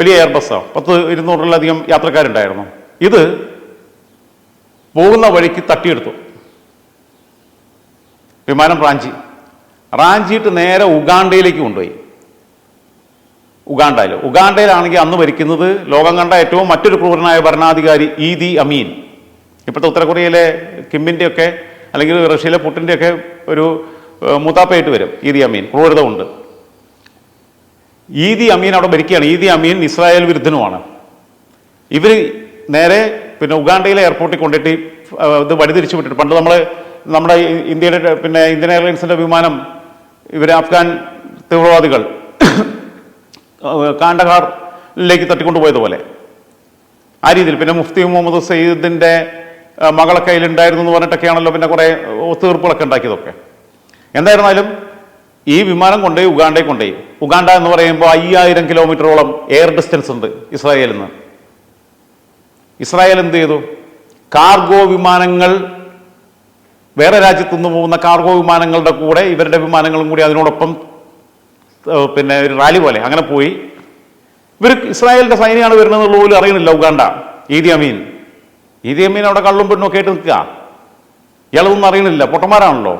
വലിയ എയർബസ്സാണ് പത്ത് ഇരുന്നൂറിലധികം യാത്രക്കാരുണ്ടായിരുന്നു. ഇത് പോകുന്ന വഴിക്ക് തട്ടിയെടുത്തു. വിമാനം റാഞ്ചി. റാഞ്ചിയിട്ട് നേരെ ഉഗാണ്ടയിലേക്ക് കൊണ്ടുപോയി. ഉഗാണ്ടയിൽ ഉഗാണ്ടയിലാണെങ്കിൽ അന്ന് ഭരിക്കുന്നത് ലോകം കണ്ട ഏറ്റവും മറ്റൊരു ക്രൂരനായ ഭരണാധികാരി ഈദി അമീൻ. ഇപ്പോഴത്തെ ഉത്തരകൊറിയയിലെ കിമ്മിന്റെയൊക്കെ അല്ലെങ്കിൽ റഷ്യയിലെ പുട്ടിന്റെയൊക്കെ ഒരു മൂത്താപ്പയായിട്ട് വരും. ഈദി അമീൻ. ക്രൂരത ഉണ്ട് ഈദി അമീൻ അവിടെ ഭരിക്കുകയാണ്. ഈദി അമീൻ ഇസ്രായേൽ വിരുദ്ധനുമാണ്. ഇവർ നേരെ പിന്നെ ഉഗാണ്ടയിലെ എയർപോർട്ടിൽ കൊണ്ടിട്ട് ഇത് വഴിതിരിച്ചു വിട്ടിട്ട് പണ്ട് നമ്മൾ നമ്മുടെ ഇന്ത്യയുടെ പിന്നെ ഇന്ത്യൻ എയർലൈൻസിന്റെ വിമാനം ഇവർ അഫ്ഗാൻ തീവ്രവാദികൾ കാണ്ടഹാറിലേക്ക് തട്ടിക്കൊണ്ടുപോയതുപോലെ. ആ രീതിയിൽ പിന്നെ മുഫ്തി മുഹമ്മദ് സയ്യിദിന്റെ മകളെ കയ്യിലുണ്ടായിരുന്നു എന്ന് പറഞ്ഞിട്ടൊക്കെയാണല്ലോ പിന്നെ കുറേ ഒത്തുതീർപ്പുകളൊക്കെ ഉണ്ടാക്കിയതൊക്കെ. എന്തായിരുന്നാലും ഈ വിമാനം കൊണ്ടുപോയി ഉഗാണ്ടയിൽ കൊണ്ടുപോയി. ഉഗാണ്ട എന്ന് പറയുമ്പോൾ അയ്യായിരം കിലോമീറ്ററോളം എയർ ഡിസ്റ്റൻസ് ഉണ്ട് ഇസ്രായേലിൽ നിന്ന്. ഇസ്രായേൽ എന്ത് ചെയ്തു? കാർഗോ വിമാനങ്ങൾ വേറെ രാജ്യത്തു നിന്ന് പോകുന്ന കാർഗോ വിമാനങ്ങളുടെ കൂടെ ഇവരുടെ വിമാനങ്ങളും കൂടി അതിനോടൊപ്പം പിന്നെ ഒരു റാലി പോലെ അങ്ങനെ പോയി. ഇവർ ഇസ്രായേലിന്റെ സൈനികമാണ് വരുന്നതെന്നുള്ള പോലും അറിയണില്ല ഉഗാണ്ട. ഈദി അമീൻ. ഈദി അമീൻ അവിടെ കള്ളും പെണ്ണും ഒക്കെ ആയിട്ട് നിൽക്കുക. ഇയാളൊന്നും അറിയണില്ല പൊട്ടന്മാരാണല്ലോ.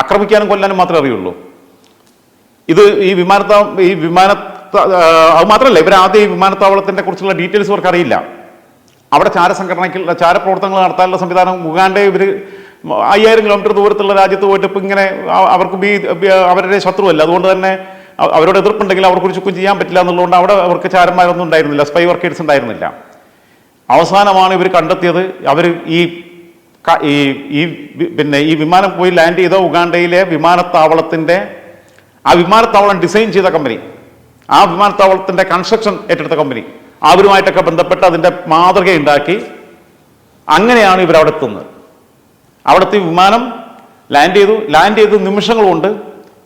ആക്രമിക്കാനും കൊല്ലാനും മാത്രമേ അറിയുള്ളൂ. ഇത് ഈ വിമാനത്താവ ഈ വിമാന അത് മാത്രമല്ല ഇവർ ആദ്യം ഈ വിമാനത്താവളത്തിന്റെ കുറിച്ചുള്ള ഡീറ്റെയിൽസ് ഇവർക്ക് അറിയില്ല. അവിടെ ചാര ചാരസംഘടനയ്ക്കുള്ള ചാരപ്രവർത്തനങ്ങൾ നടത്താനുള്ള സംവിധാനം ഉഗാണ്ട ഇവർ അയ്യായിരം കിലോമീറ്റർ ദൂരത്തുള്ള രാജ്യത്ത് പോയിട്ട് ഇപ്പം ഇങ്ങനെ അവർക്ക് ബി അവരുടെ ശത്രുവല്ല. അതുകൊണ്ട് തന്നെ അവരോട് എതിർപ്പുണ്ടെങ്കിൽ അവർക്ക് ഒരു ചുക്കും ചെയ്യാൻ പറ്റില്ല എന്നുള്ളതുകൊണ്ട് അവിടെ അവർക്ക് ചാരന്മാരൊന്നും ഉണ്ടായിരുന്നില്ല സ്പൈ വർക്കേഴ്സ് ഉണ്ടായിരുന്നില്ല. അവസാനമാണ് ഇവർ കണ്ടെത്തിയത്. അവർ ഈ ഈ പിന്നെ ഈ വിമാനം പോയി ലാൻഡ് ചെയ്ത ഉഗാണ്ടയിലെ വിമാനത്താവളത്തിന്റെ ആ വിമാനത്താവളം ഡിസൈൻ ചെയ്ത കമ്പനി ആ വിമാനത്താവളത്തിന്റെ കൺസ്ട്രക്ഷൻ ഏറ്റെടുത്ത കമ്പനി അവരുമായിട്ടൊക്കെ ബന്ധപ്പെട്ട് അതിന്റെ മാതൃക ഉണ്ടാക്കി അങ്ങനെയാണ് ഇവരവിടെ എത്തുന്നത്. അവിടുത്തെ വിമാനം ലാൻഡ് ചെയ്തു. ലാൻഡ് ചെയ്ത നിമിഷങ്ങൾ കൊണ്ട്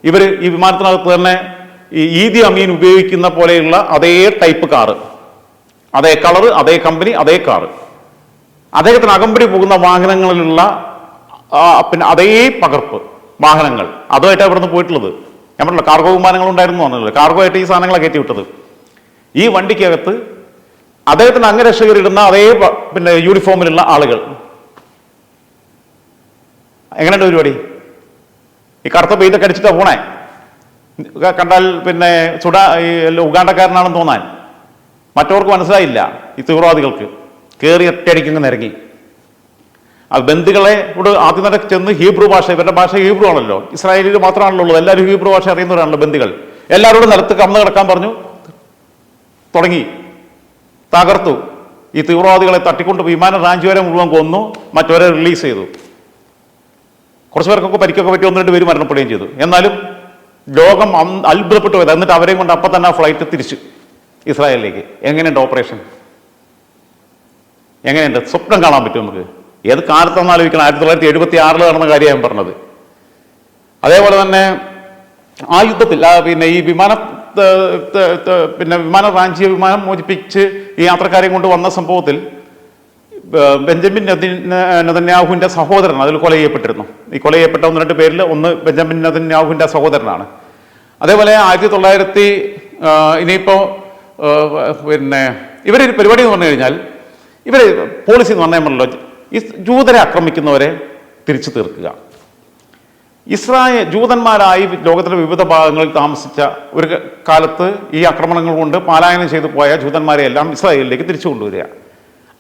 ഇവർ ഈ വിമാനത്തിനകത്ത് തന്നെ ഈ ഈദി അമീൻ ഉപയോഗിക്കുന്ന പോലെയുള്ള അതേ ടൈപ്പ് കാറ് അതേ കളറ് അതേ കമ്പനി അതേ കാറ് അദ്ദേഹത്തിന് അകമ്പടി പോകുന്ന വാഹനങ്ങളിലുള്ള പിന്നെ അതേ പകർപ്പ് വാഹനങ്ങൾ. അതുമായിട്ടാണ് ഇവിടുന്ന് പോയിട്ടുള്ളത്. ഞാൻ പറഞ്ഞല്ലോ കാർഗോ വിമാനങ്ങൾ ഉണ്ടായിരുന്നു പറഞ്ഞല്ലോ? കാർഗോ ആയിട്ട് ഈ സാധനങ്ങളെ കയറ്റി വിട്ടത്. ഈ വണ്ടിക്കകത്ത് അദ്ദേഹത്തിന് അംഗരക്ഷകരിടുന്ന അതേ പിന്നെ യൂണിഫോമിലുള്ള ആളുകൾ. എങ്ങനെയുണ്ട് പരിപാടി? ഈ കറുത്ത പെയ്തൊക്കെ അടിച്ചിട്ടാ പോണേ? കണ്ടാൽ പിന്നെ സുഡാ ഈ ഉഗാണ്ടക്കാരനാണെന്ന് തോന്നാൻ. മറ്റവർക്ക് മനസ്സിലായില്ല ഈ തീവ്രവാദികൾക്ക്. കയറി ഒറ്റയടിക്കുന്ന നിരങ്ങി. ആ ബന്ധുക്കളെ ഇവിടെ ആദ്യം തന്നെ ചെന്ന് ഹീബ്രു ഭാഷ ഇവരുടെ ഭാഷ ഹീബ്രു ആണല്ലോ ഇസ്രായേലിൽ മാത്രമാണല്ലോ ഉള്ളത് എല്ലാവരും ഹീബ്രു ഭാഷ അറിയുന്നവരാണല്ലോ ബന്ധുക്കൾ. എല്ലാവരോടും നിലത്ത് കന്ന് കിടക്കാൻ പറഞ്ഞു. തുടങ്ങി. തകർത്തു. ഈ തീവ്രവാദികളെ തട്ടിക്കൊണ്ട് വിമാന റാഞ്ചി വരെ മുഴുവൻ കൊന്നു. മറ്റവരെ റിലീസ് ചെയ്തു. കുറച്ച് പേർക്കൊക്കെ പരിക്കൊക്കെ പറ്റി ഒന്ന് രണ്ട് പേര് മരണപ്പെടുകയും ചെയ്തു. എന്നാലും ലോകം അത്ഭുതപ്പെട്ടു പോയത്. എന്നിട്ട് അവരെയും കൊണ്ട് അപ്പം തന്നെ ആ ഫ്ലൈറ്റ് തിരിച്ചു ഇസ്രായേലിലേക്ക്. എങ്ങനെയുണ്ട് ഓപ്പറേഷൻ എങ്ങനെയുണ്ട്? സ്വപ്നം കാണാൻ പറ്റും നമുക്ക്? ഏത് കാലത്തൊന്നും ആലോചിക്കണം ആയിരത്തി തൊള്ളായിരത്തി എഴുപത്തി ആറിൽ നടന്ന കാര്യം ഞാൻ പറഞ്ഞത്. അതേപോലെ തന്നെ ആ യുദ്ധത്തിൽ പിന്നെ ഈ വിമാന പിന്നെ വിമാന റാഞ്ചിയ വിമാനം മോചിപ്പിച്ച് ഈ യാത്രക്കാരെയും കൊണ്ട് വന്ന സംഭവത്തിൽ ബെഞ്ചമിൻ നെതന്യാഹുവിന്റെ സഹോദരൻ അതിൽ കൊല ചെയ്യപ്പെട്ടിരുന്നു. ഈ കൊല ചെയ്യപ്പെട്ട ഒന്ന് രണ്ട് പേരിൽ ഒന്ന് ബെഞ്ചമിൻ നെതന്യാഹുവിന്റെ സഹോദരനാണ്. അതേപോലെ ആയിരത്തി തൊള്ളായിരത്തി ഇനിയിപ്പോൾ പിന്നെ ഇവരൊരു പരിപാടി എന്ന് പറഞ്ഞു കഴിഞ്ഞാൽ ഇവർ പോളിസി എന്ന് പറഞ്ഞാൽ ഈ ജൂതരെ ആക്രമിക്കുന്നവരെ തിരിച്ചു തീർക്കുക. ഇസ്രായേൽ ജൂതന്മാരായി ലോകത്തിലെ വിവിധ ഭാഗങ്ങളിൽ താമസിച്ച ഒരു കാലത്ത് ഈ ആക്രമണങ്ങൾ കൊണ്ട് പാലായനം ചെയ്തു പോയ ജൂതന്മാരെ എല്ലാം ഇസ്രായേലിലേക്ക് തിരിച്ചു കൊണ്ടുവരിക.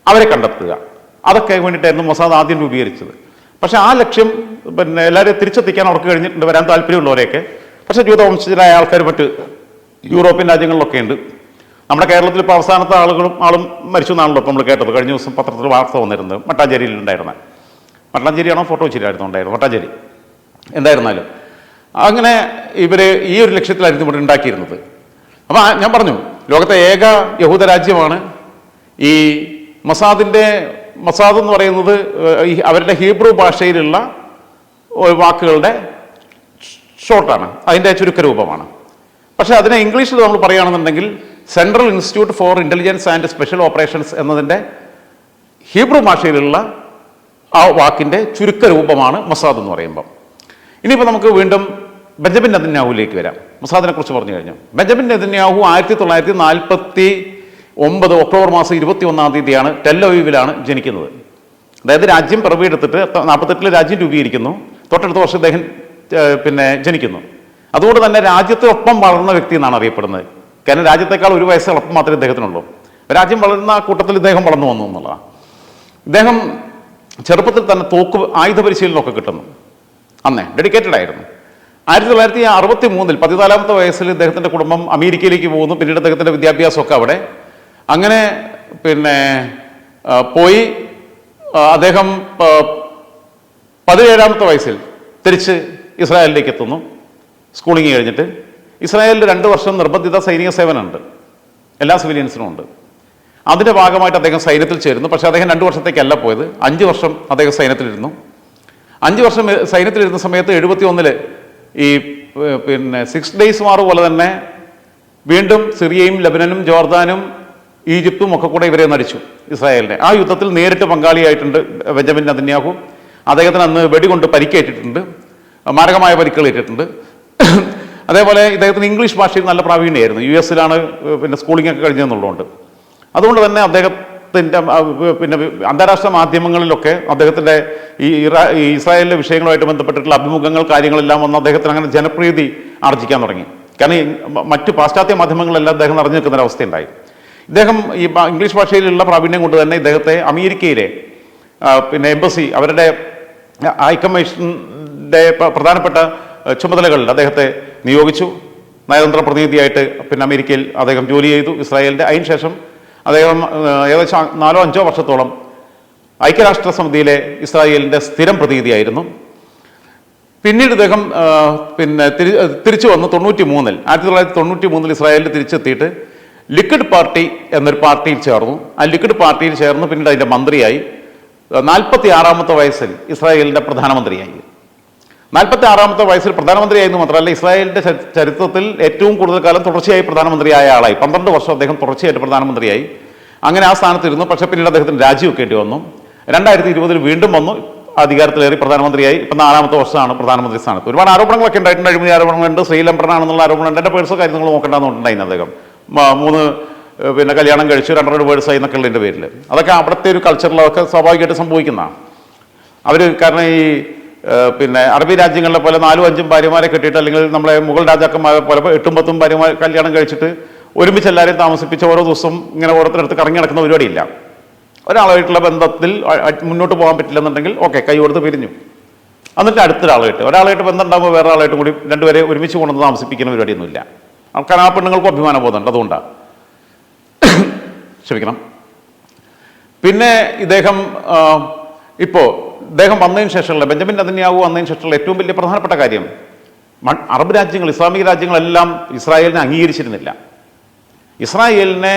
അവരെ കണ്ടെത്തുക. അതൊക്കെ വേണ്ടിയിട്ടായിരുന്നു മൊസാദ് ആദ്യം രൂപീകരിച്ചത്. പക്ഷേ ആ ലക്ഷ്യം പിന്നെ എല്ലാവരെയും തിരിച്ചെത്തിക്കാൻ അവർക്ക് കഴിഞ്ഞിട്ടുണ്ട്. വരാൻ താല്പര്യമുള്ളവരെയൊക്കെ. പക്ഷേ ജൂതവംശജരായ ആൾക്കാർ മറ്റ് യൂറോപ്യൻ രാജ്യങ്ങളിലൊക്കെ ഉണ്ട്. നമ്മുടെ കേരളത്തിൽ ഇപ്പോൾ അവസാനത്തെ ആളുകളും ആളും മരിച്ചു എന്നാണല്ലോ ഇപ്പോൾ നമ്മൾ കേട്ടത്. കഴിഞ്ഞ ദിവസം പത്രത്തിൽ വാർത്ത വന്നിരുന്നത് മട്ടാഞ്ചേരിയിൽ ഉണ്ടായിരുന്ന മട്ടാഞ്ചേരിയാണോ ഫോട്ടോച്ചിരിയായിരുന്നു ഉണ്ടായിരുന്നത്? മട്ടാഞ്ചേരി. എന്തായിരുന്നാലും. അങ്ങനെ ഇവർ ഈ ഒരു ലക്ഷ്യത്തിലായിരുന്നു ഇവിടെ ഉണ്ടാക്കിയിരുന്നത്. അപ്പം ഞാൻ പറഞ്ഞു ലോകത്തെ ഏക യഹൂദ രാജ്യമാണ് ഈ മസാദിന്റെ മസാദ് എന്ന് പറയുന്നത് അവരുടെ ഹീബ്രു ഭാഷയിലുള്ള വാക്കുകളുടെ ഷോർട്ടാണ്. അതിന്റെ ചുരുക്കരൂപമാണ്. പക്ഷേ അതിനെ ഇംഗ്ലീഷിൽ നമ്മൾ പറയുകയാണെന്നുണ്ടെങ്കിൽ central institute for intelligence and special operations എന്നതിന്റെ ഹീബ്രു ഭാഷയിലുള്ള ആ വാക്കിന്റെ ചുരുക്കരൂപമാണ് മസാദ് എന്ന് പറയുമ്പം. ഇനിയിപ്പോൾ നമുക്ക് വീണ്ടും ബെഞ്ചമിൻ നെതന്യാഹുവിലേക്ക് വരാം. മസാദിനെ കുറിച്ച് പറഞ്ഞു കഴിഞ്ഞു. ബെഞ്ചമിൻ നെതന്യാഹു ആയിരത്തി തൊള്ളായിരത്തി നാൽപ്പത്തി ഒമ്പത് ഒക്ടോബർ മാസം ഇരുപത്തി ഒന്നാം തീയതിയാണ് ടെല്ലവീവിലാണ് ജനിക്കുന്നത്. അതായത് രാജ്യം പിറവിയെടുത്തിട്ട് നാൽപ്പത്തെട്ടിൽ രാജ്യം രൂപീകരിക്കുന്നു. തൊട്ടടുത്ത വർഷം ഇദ്ദേഹം പിന്നെ ജനിക്കുന്നു. അതുകൊണ്ട് തന്നെ രാജ്യത്തിനൊപ്പം വളർന്ന വ്യക്തി എന്നാണ് അറിയപ്പെടുന്നത്. കാരണം രാജ്യത്തെക്കാൾ ഒരു വയസ്സ് എളുപ്പം മാത്രമേ ഇദ്ദേഹത്തിനുള്ളൂ. രാജ്യം വളരുന്ന കൂട്ടത്തിൽ ഇദ്ദേഹം വളർന്നു വന്നു എന്നുള്ളതാണ്. ഇദ്ദേഹം ചെറുപ്പത്തിൽ തന്നെ തോക്ക് ആയുധ പരിശീലനമൊക്കെ കിട്ടുന്നു. അന്നേ ഡെഡിക്കേറ്റഡ് ആയിരുന്നു. ആയിരത്തി തൊള്ളായിരത്തി അറുപത്തി മൂന്നിൽ പതിനാലാമത്തെ വയസ്സിൽ ഇദ്ദേഹത്തിന്റെ കുടുംബം അമേരിക്കയിലേക്ക് പോകുന്നു. പിന്നീട് അദ്ദേഹത്തിന്റെ വിദ്യാഭ്യാസമൊക്കെ അവിടെ. അങ്ങനെ പിന്നെ പോയി അദ്ദേഹം പതിനേഴാമത്തെ വയസ്സിൽ തിരിച്ച് ഇസ്രായേലിലേക്ക് എത്തുന്നു. സ്കൂളിങ് കഴിഞ്ഞിട്ട് ഇസ്രായേലിൽ രണ്ട് വർഷം നിർബന്ധിത സൈനിക സേവനമുണ്ട്. എല്ലാ സിവിലിയൻസിനും ഉണ്ട്. അതിന്റെ ഭാഗമായിട്ട് അദ്ദേഹം സൈന്യത്തിൽ ചേരുന്നു. പക്ഷേ അദ്ദേഹം രണ്ട് വർഷത്തേക്കല്ല പോയത്. അഞ്ച് വർഷം അദ്ദേഹം സൈന്യത്തിലിരുന്നു. അഞ്ച് വർഷം സൈന്യത്തിലിരുന്ന സമയത്ത് എഴുപത്തി ഒന്നിൽ ഈ പിന്നെ സിക്സ് ഡേയ്സ് വാർ പോലെ തന്നെ വീണ്ടും സിറിയയും ലബനനും ജോർദാനും ഈജിപ്തും ഒക്കെ കൂടെ ഇവരെ നടിച്ചു ഇസ്രായേലിനെ. ആ യുദ്ധത്തിൽ നേരിട്ട് പങ്കാളിയായിട്ടുണ്ട് ബെഞ്ചമിൻ നദന്യാഹു അദ്ദേഹത്തിന് അന്ന് വെടികൊണ്ട് പരിക്കേറ്റിട്ടുണ്ട്. മാരകമായ പരിക്കുകൾ ഏറ്റിട്ടുണ്ട്. അതേപോലെ ഇദ്ദേഹത്തിന് ഇംഗ്ലീഷ് ഭാഷയിൽ നല്ല പ്രാവീണ്യമായിരുന്നു യു എസിലാണ് പിന്നെ സ്കൂളിംഗ് ഒക്കെ കഴിഞ്ഞതെന്നുള്ളതുകൊണ്ട് അതുകൊണ്ട് തന്നെ അദ്ദേഹത്തിന്റെ പിന്നെ അന്താരാഷ്ട്ര മാധ്യമങ്ങളിലൊക്കെ അദ്ദേഹത്തിന്റെ ഈ ഇറാ ഇസ്രായേലിലെ വിഷയങ്ങളുമായിട്ട് ബന്ധപ്പെട്ടിട്ടുള്ള അഭിമുഖങ്ങൾ കാര്യങ്ങളെല്ലാം വന്ന് അദ്ദേഹത്തിന് അങ്ങനെ ജനപ്രീതി ആർജിക്കാൻ തുടങ്ങി. കാരണം മറ്റ് പാശ്ചാത്യ മാധ്യമങ്ങളെല്ലാം അദ്ദേഹം നിറഞ്ഞു നിൽക്കുന്ന ഒരവസ്ഥയുണ്ടായി ഇദ്ദേഹം ഈ ഇംഗ്ലീഷ് ഭാഷയിലുള്ള പ്രാവീണ്യം കൊണ്ട് തന്നെ ഇദ്ദേഹത്തെ അമേരിക്കയിലെ പിന്നെ എംബസി അവരുടെ ഹൈക്കമ്മീഷന്റെ പ്ര- പ്രധാനപ്പെട്ട ചുമതലകളിൽ അദ്ദേഹത്തെ നിയോഗിച്ചു. നയതന്ത്ര പ്രതിനിധിയായിട്ട് പിന്നെ അമേരിക്കയിൽ അദ്ദേഹം ജോലി ചെയ്തു. ഇസ്രായേലിന്റെ അതിന് ശേഷം അദ്ദേഹം ഏകദേശം നാലോ അഞ്ചോ വർഷത്തോളം ഐക്യരാഷ്ട്ര സമിതിയിലെ ഇസ്രായേലിന്റെ സ്ഥിരം പ്രതിനിധിയായിരുന്നു. പിന്നീട് അദ്ദേഹം പിന്നെ തിരി തിരിച്ചു വന്ന് തൊണ്ണൂറ്റി മൂന്നിൽ ആയിരത്തി തൊള്ളായിരത്തി തൊണ്ണൂറ്റി മൂന്നിൽ ഇസ്രായേലിൽ തിരിച്ചെത്തിയിട്ട് ലിക്വിഡ് പാർട്ടി എന്നൊരു പാർട്ടിയിൽ ചേർന്നു. ആ ലിക്വിഡ് പാർട്ടിയിൽ ചേർന്ന് പിന്നീട് അതിന്റെ മന്ത്രിയായി. നാൽപ്പത്തി ആറാമത്തെ വയസ്സിൽ ഇസ്രായേലിന്റെ പ്രധാനമന്ത്രിയായി. നാൽപ്പത്തി ആറാമത്തെ വയസ്സിൽ പ്രധാനമന്ത്രിയായിരുന്നു മാത്രമല്ല ഇസ്രായേലിന്റെ ചരിത്രത്തിൽ ഏറ്റവും കൂടുതൽ കാലം തുടർച്ചയായി പ്രധാനമന്ത്രിയായ ആളായി. പന്ത്രണ്ട് വർഷം അദ്ദേഹം തുടർച്ചയായിട്ട് പ്രധാനമന്ത്രിയായി. അങ്ങനെ ആ സ്ഥാനത്തിരുന്നു. പക്ഷേ പിന്നീട് അദ്ദേഹത്തിന് രാജിവെക്കേണ്ടി വന്നു. രണ്ടായിരത്തി ഇരുപതിൽ വീണ്ടും വന്നു. അധികാരത്തിലേറി പ്രധാനമന്ത്രിയായി. ഇപ്പം നാലാമത്തെ വർഷമാണ് പ്രധാനമന്ത്രി സ്ഥാനത്ത്. ഒരുപാട് ആരോപണങ്ങളൊക്കെ ഉണ്ടായിട്ടുണ്ട്. അഴിമതി ആരോപണങ്ങളുണ്ട്. ശ്രീലംബരനാണെന്നുള്ള ആരോപണമുണ്ട് എന്റെ പേഴ്സ് കാര്യങ്ങൾ നോക്കേണ്ടതെന്നുണ്ടായിരുന്നു അദ്ദേഹം. മൂന്ന് പിന്നെ കല്യാണം കഴിച്ചു. രണ്ടര എന്നൊക്കെ ഉള്ളതിന്റെ പേരിൽ. അതൊക്കെ അവിടുത്തെ ഒരു കൾച്ചറിലൊക്കെ സ്വാഭാവികമായിട്ട് സംഭവിക്കുന്നതാണ്. അവർ കാരണം ഈ പിന്നെ അറബി രാജ്യങ്ങളിലെ പോലെ നാലും അഞ്ചും ഭാര്യമാരെ കെട്ടിയിട്ട് അല്ലെങ്കിൽ നമ്മളെ മുഗൾ രാജാക്കന്മാരെ പോലെ എട്ടും പത്തും ഭാര്യമാർ കല്യാണം കഴിച്ചിട്ട് ഒരുമിച്ച് എല്ലാവരെയും താമസിപ്പിച്ച് ഓരോ ദിവസം ഇങ്ങനെ ഓരോരുത്തരടുത്ത് കറങ്ങി നടക്കുന്ന പരിപാടിയില്ല. ഒരാളായിട്ടുള്ള ബന്ധത്തിൽ മുന്നോട്ട് പോകാൻ പറ്റില്ലെന്നുണ്ടെങ്കിൽ ഓക്കെ കൈ കൊടുത്ത് പിരിഞ്ഞു. എന്നിട്ട് അടുത്തൊരാളായിട്ട് ഒരാളായിട്ട് ബന്ധം ഉണ്ടാകുമ്പോൾ വേറെ ആളായിട്ട് കൂടി രണ്ടുപേരെ ഒരുമിച്ച് കൊണ്ടുവന്ന് താമസിപ്പിക്കുന്ന പരിപാടിയൊന്നുമില്ല. ആൾക്കാർ ആ പെണ്ണുങ്ങൾക്കും അഭിമാനം പോകുന്നുണ്ട് അതുകൊണ്ടാണ് [COUGHS] ക്ഷമിക്കണം. പിന്നെ ഇദ്ദേഹം ആ, ഇദ്ദേഹം വന്നതിന് ശേഷമുള്ള ബെഞ്ചമിൻ നദന്യാവു വന്നതിന് ശേഷമുള്ള ഏറ്റവും വലിയ പ്രധാനപ്പെട്ട കാര്യം. അറബ് രാജ്യങ്ങൾ ഇസ്ലാമിക രാജ്യങ്ങളെല്ലാം ഇസ്രായേലിനെ അംഗീകരിച്ചിരുന്നില്ല. ഇസ്രായേലിനെ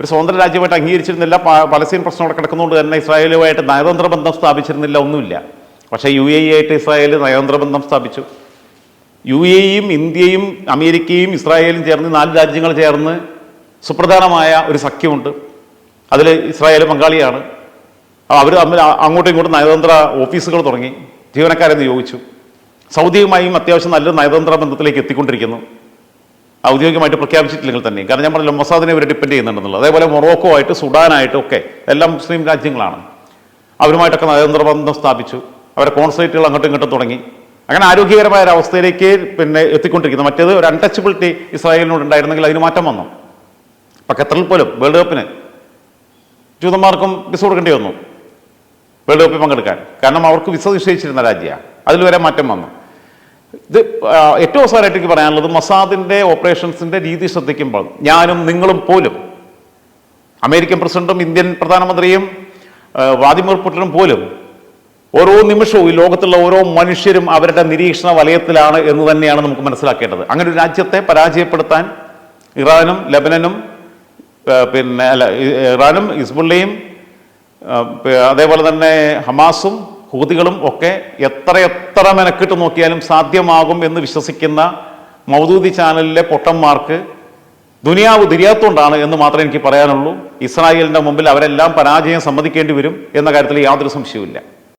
ഒരു സ്വതന്ത്ര രാജ്യമായിട്ട് അംഗീകരിച്ചിരുന്നില്ല പലസ്തീൻ പ്രശ്നം അവിടെ കിടക്കുന്നതുകൊണ്ട് തന്നെ ഇസ്രായേലുമായിട്ട് നയതന്ത്ര ബന്ധം സ്ഥാപിച്ചിരുന്നില്ല ഒന്നുമില്ല. പക്ഷേ യു എ ആയിട്ട് ഇസ്രായേൽ നയതന്ത്ര ബന്ധം സ്ഥാപിച്ചു. യു എയും ഇന്ത്യയും അമേരിക്കയും ഇസ്രായേലും ചേർന്ന് നാല് രാജ്യങ്ങൾ ചേർന്ന് സുപ്രധാനമായ ഒരു സഖ്യമുണ്ട്. അതിൽ ഇസ്രായേൽ പങ്കാളിയാണ്. അവർ തമ്മിൽ അങ്ങോട്ടും ഇങ്ങോട്ടും നയതന്ത്ര ഓഫീസുകൾ തുടങ്ങി. ജീവനക്കാരെ നിയോഗിച്ചു സൗദിയുമായും അത്യാവശ്യം നല്ലൊരു നയതന്ത്ര ബന്ധത്തിലേക്ക് എത്തിക്കൊണ്ടിരിക്കുന്നു. ഔദ്യോഗികമായിട്ട് പ്രഖ്യാപിച്ചിട്ടില്ലെങ്കിൽ തന്നെ. കാരണം ഞാൻ പറഞ്ഞല്ലോ മൊസാദിനെ ഇവർ ഡിപ്പെൻഡ് ചെയ്യുന്നുണ്ടെന്നുള്ളത്. അതേപോലെ മൊറോക്കോ ആയിട്ട് സുഡാനായിട്ടും ഒക്കെ എല്ലാം മുസ്ലിം രാജ്യങ്ങളാണ്. അവരുമായിട്ടൊക്കെ നയതന്ത്ര ബന്ധം സ്ഥാപിച്ചു. അവരെ കോൺസുലേറ്റുകൾ അങ്ങോട്ടും ഇങ്ങോട്ടും തുടങ്ങി. അങ്ങനെ ആരോഗ്യകരമായ ഒരു അവസ്ഥയിലേക്ക് പിന്നെ എത്തിക്കൊണ്ടിരിക്കുന്നു. മറ്റേത് ഒരു അൺടച്ചബിലിറ്റി ഇസ്രായേലിനോട് ഉണ്ടായിരുന്നെങ്കിൽ അതിന് മാറ്റം വന്നു. ഇപ്പം ഖത്തറിൽ പോലും വേൾഡ് കപ്പിന് ജൂതന്മാർക്കും വിസ കൊടുക്കേണ്ടി വന്നു വേൾഡ് കപ്പിൽ പങ്കെടുക്കാൻ. കാരണം അവർക്ക് വിസ നിശ്ചയിച്ചിരുന്ന രാജ്യമാണ്. അതിൽ വരെ മാറ്റം വന്നു. ഇത് ഏറ്റവും അവസാനമായിട്ട് എനിക്ക് പറയാനുള്ളത് മസാദിന്റെ ഓപ്പറേഷൻസിന്റെ രീതി ശ്രദ്ധിക്കുമ്പോൾ ഞാനും നിങ്ങളും പോലും അമേരിക്കൻ പ്രസിഡന്റും ഇന്ത്യൻ പ്രധാനമന്ത്രിയും വ്ളാദിമിർ പുടിനും പോലും ഓരോ നിമിഷവും ഈ ലോകത്തുള്ള ഓരോ മനുഷ്യരും അവരുടെ നിരീക്ഷണ വലയത്തിലാണ് എന്ന് തന്നെയാണ് നമുക്ക് മനസ്സിലാക്കേണ്ടത്. അങ്ങനെ ഒരു രാജ്യത്തെ പരാജയപ്പെടുത്താൻ ഇറാനും ലബനനും പിന്നെ അല്ല ഇറാനും പ- അതേപോലെ തന്നെ ഹമാസും ഹൂതികളും ഒക്കെ എത്ര എത്ര മെനക്കിട്ട് നോക്കിയാലും സാധ്യമാകും എന്ന് വിശ്വസിക്കുന്ന മൗദൂദി ചാനലിലെ പൊട്ടന്മാർക്ക് ദുനിയാവ് തിരിയാത്തോണ്ടാണ് എന്ന് മാത്രമേ എനിക്ക് പറയാനുള്ളൂ. ഇസ്രായേലിന്റെ മുമ്പിൽ അവരെല്ലാം പരാജയം സമ്മതിക്കേണ്ടി വരും എന്ന കാര്യത്തിൽ യാതൊരു സംശയവുമില്ല.